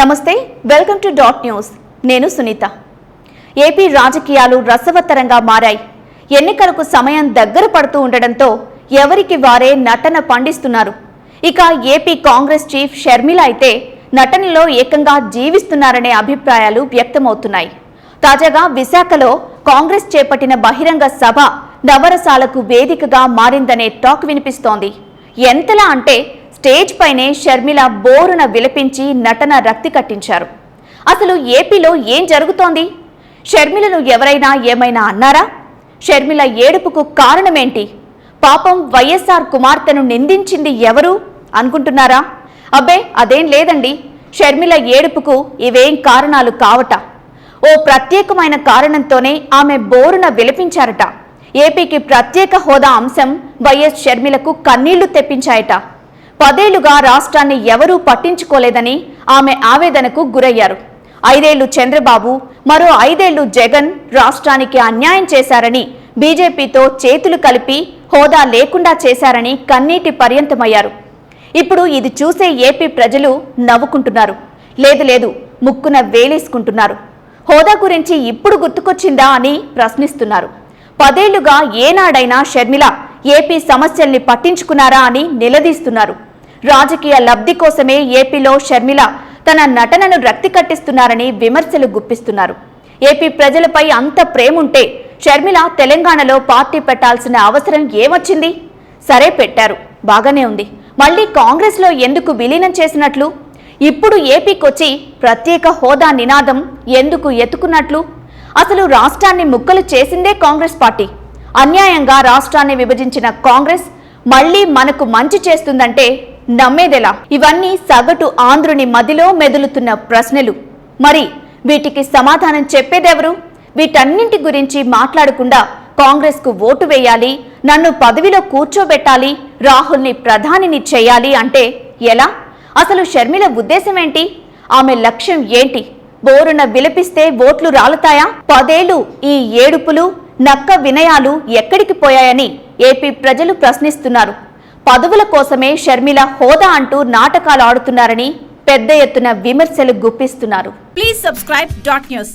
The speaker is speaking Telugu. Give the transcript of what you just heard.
నమస్తే వెల్కమ్ టు డాట్ న్యూస్. నేను సునీత. ఏపీ రాజకీయాలు రసవత్తరంగా మారాయి. ఎన్నికలకు సమయం దగ్గర పడుతూ ఉండడంతో ఎవరికి వారే నటన పండిస్తున్నారు. ఇక ఏపీ కాంగ్రెస్ చీఫ్ షర్మిల అయితే నటనలో ఏకంగా జీవిస్తున్నారనే అభిప్రాయాలు వ్యక్తమవుతున్నాయి. తాజాగా విశాఖలో కాంగ్రెస్ చేపట్టిన బహిరంగ సభ నవరసాలకు వేదికగా మారిందనే టాక్ వినిపిస్తోంది. ఎంతలా అంటే స్టేజ్ పైనే షర్మిల బోరున విలపించి నటన రక్తి కట్టించారు. అసలు ఏపీలో ఏం జరుగుతోంది? షర్మిలను ఎవరైనా ఏమైనా అన్నారా? షర్మిల ఏడుపుకు కారణమేంటి? పాపం వైఎస్ఆర్ కుమార్తెను నిందించింది ఎవరు అనుకుంటున్నారా? అబ్బే అదేం లేదండి. షర్మిల ఏడుపుకు ఇవేం కారణాలు కావట. ఓ ప్రత్యేకమైన కారణంతోనే ఆమె బోరున విలపించారట. ఏపీకి ప్రత్యేక హోదా అంశం వైఎస్ షర్మిలకు కన్నీళ్ళు తెప్పించాయట. పదేళ్ళుగా రాష్ట్రాన్ని ఎవరూ పట్టించుకోలేదని ఆమె ఆవేదనకు గురయ్యారు. ఐదేళ్ళు చంద్రబాబు మరో ఐదేళ్ళు జగన్ రాష్ట్రానికి అన్యాయం చేశారని బీజేపీతో చేతులు కలిపి హోదా లేకుండా చేశారని కన్నీటి పర్యంతమయ్యారు. ఇప్పుడు ఇది చూసే ఏపీ ప్రజలు నవ్వుకుంటున్నారు. లేదు లేదు ముక్కున వేలేసుకుంటున్నారు. హోదా గురించి ఇప్పుడు గుర్తుకొచ్చిందా అని ప్రశ్నిస్తున్నారు. పదేళ్ళుగా ఏనాడైనా షర్మిల ఏపీ సమస్యల్ని పట్టించుకున్నారా అని నిలదీస్తున్నారు. రాజకీయ లబ్ధి కోసమే ఏపీలో షర్మిల తన నటనను రక్తి కట్టిస్తున్నారని విమర్శలు గుప్పిస్తున్నారు. ఏపీ ప్రజలపై అంత ప్రేముంటే షర్మిల తెలంగాణలో పార్టీ పెట్టాల్సిన అవసరం ఏమొచ్చింది? సరే పెట్టారు. బాగానే ఉంది. మళ్ళీ కాంగ్రెస్లో ఎందుకు విలీనం చేసినట్లు? ఇప్పుడు ఏపీకొచ్చి ప్రత్యేక హోదా నినాదం ఎందుకు ఎత్తుకున్నట్లు? అసలు రాష్ట్రాన్ని ముక్కలు చేసిందే కాంగ్రెస్ పార్టీ. అన్యాయంగా రాష్ట్రాన్ని విభజించిన కాంగ్రెస్ మళ్ళీ మనకు మంచి చేస్తుందంటే నమ్మేదెలా? ఇవన్నీ సగటు ఆంధ్రుని మదిలో మెదులుతున్న ప్రశ్నలు. మరి వీటికి సమాధానం చెప్పేదెవరు? వీటన్నింటి గురించి మాట్లాడకుండా కాంగ్రెస్కు ఓటు వేయాలి నన్ను పదవిలో కూర్చోబెట్టాలి రాహుల్ని ప్రధానిని చేయాలి అంటే ఎలా? అసలు షర్మిల ఉద్దేశం ఏంటి? ఆమె లక్ష్యం ఏంటి? బోరున విలపిస్తే ఓట్లు రాలుతాయా? పదేలు ఈ ఏడుపులు నక్క వినయాలు ఎక్కడికి పోయాయని ఏపీ ప్రజలు ప్రశ్నిస్తున్నారు. పదవుల కోసమే షర్మిల హోదా అంటూ నాటకాలు ఆడుతున్నారని పెద్ద ఎత్తున విమర్శలు గుప్పిస్తున్నారు. Please subscribe dot news